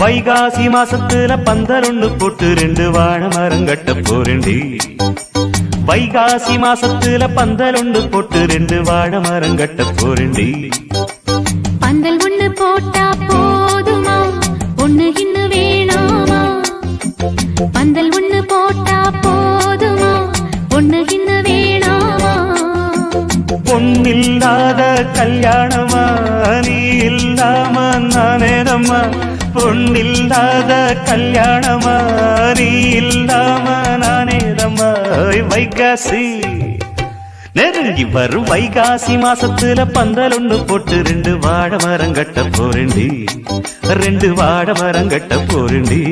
வைகாசி மாசத்துல பந்தல் ஒண்ணு போட்டு ரெண்டு வாழை மரம் கட்ட போறேன்டி. வைகாசி மாசத்துல பந்தல் ஒண்ணு போட்டு ரெண்டு வாழை மரம் கட்ட போறேன்டி. பந்தல் ஒண்ணு போட்டா போதுமா? ஒண்ணு இன்னும் வேணாமா? பந்தல் ஒண்ணு போட்டா போதுமா? ஒண்ணு இன்னும் வேணாமா? பொன்னில்லாத கல்யாணமா? நீ இல்லாம நானேதம்மா பொண்ணில்லாத கல்யாணமா நீ இல்லாம நானேதம்மா ஓய் வைகாசி. நெருங்கி வரும் வைகாசி மாசத்துல பந்தல் ஒண்ணு போட்டு ரெண்டு வாழை மரம் கட்ட போரண்டி ரெண்டு வாழை மரம் கட்ட போரண்டி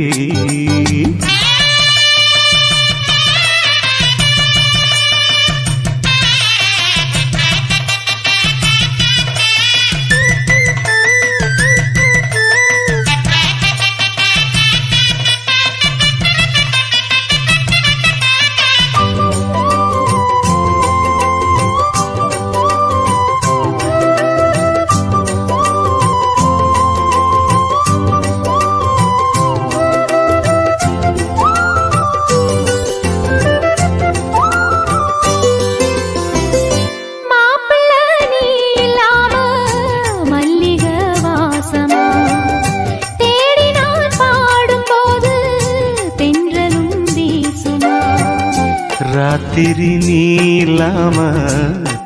ராத்திரி நீ இல்லாம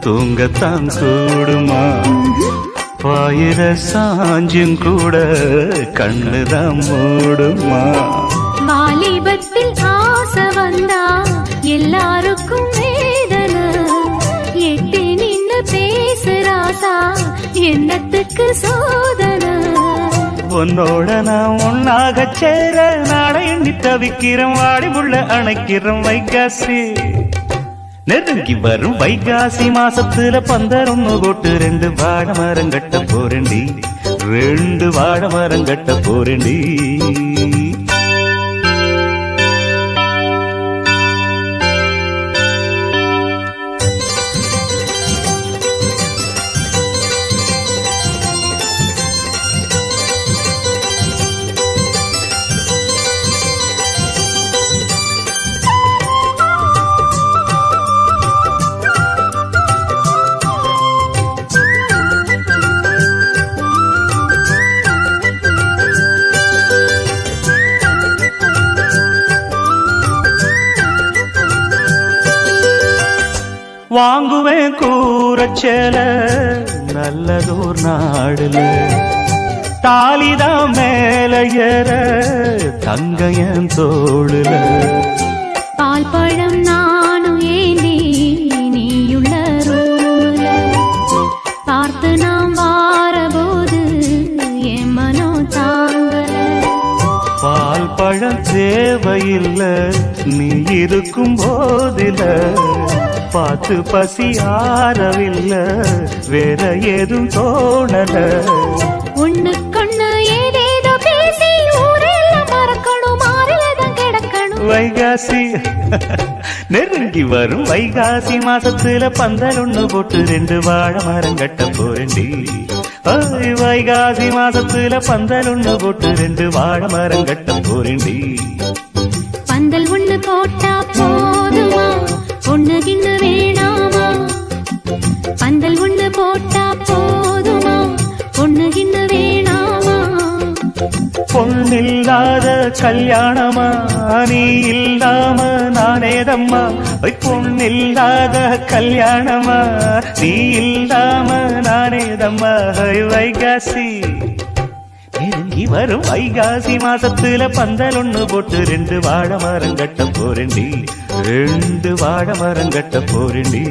தூங்கத்தான் கூடுமா? பாயிர சாஞ்சும் கூட கண்ணுதான் மூடுமா? வாலிபத்தில் ஆசை வந்தா எல்லாருக்கும் வேதனை. எட்டி நின்னு பேசுறாசா என்னத்துக்கு சோதனை? உன்னோட நான் ஒன்னாக சேர நாளை எண்ணி தவிக்கிறோம் வாடி உள்ள அணைக்கிறோம் வைகாசி. நெருங்கி வரும் வைகாசி மாசத்துல பந்தரொன்னு போட்டு ரெண்டு வாழை மரம் கட்ட போறேன்டி. ரெண்டு வாழை மரம் கட்ட போறேன்டி. வாங்குவேன் கூறச்சேல நல்லதோர் நாடுல. தாலிதான் மேல ஏற தங்கையன் தோளுல. பால் பழம் நானும் ஏந்தி நீயுள்ள ரூல பார்த்து நாம் வாரபோ தேவையில்ல. நீ இருக்கும் போதில பார்த்து பசி ஆறவில்ல. வேற ஏதும் தோணல. ஒண்ணுக்கொண்ணு ஏதேதோ பேசி மறக்கணும் கிடக்கணும். வைகாசி. நெருங்கி வரும் வைகாசி மாசத்துல பந்தல் ஒண்ணு போட்டு ரெண்டு வாழை மரம் கட்ட போறேன்டி. வைகாசி மாசத்துல பந்தல் ஒண்ணு போட்டு ரெண்டு வாழை மரம் கட்ட போறேன்டி. பந்தல் ஒண்ணு போட்டா போதுமா? ஒண்ணு கிண்ணு வேணாமா? பந்தல் ஒண்ணு போட்டா போதுமா? ஒண்ணு கிண்ணு வேணாமா? பொண்ணில்லாத கல்யாணமா? நீ இல்லாம நானேதம்மா? பொண்ணில்லாத கல்யாணமா? நீ இல்லாம நானேதம்மா வைகாசி. நெருங்கி வரும் வைகாசி மாசத்துல பந்தல் ஒண்ணு போட்டு ரெண்டு வாழ மரம் கட்ட போறேன்டி. ரெண்டு வாழ மரம் கட்ட போறேன்டி.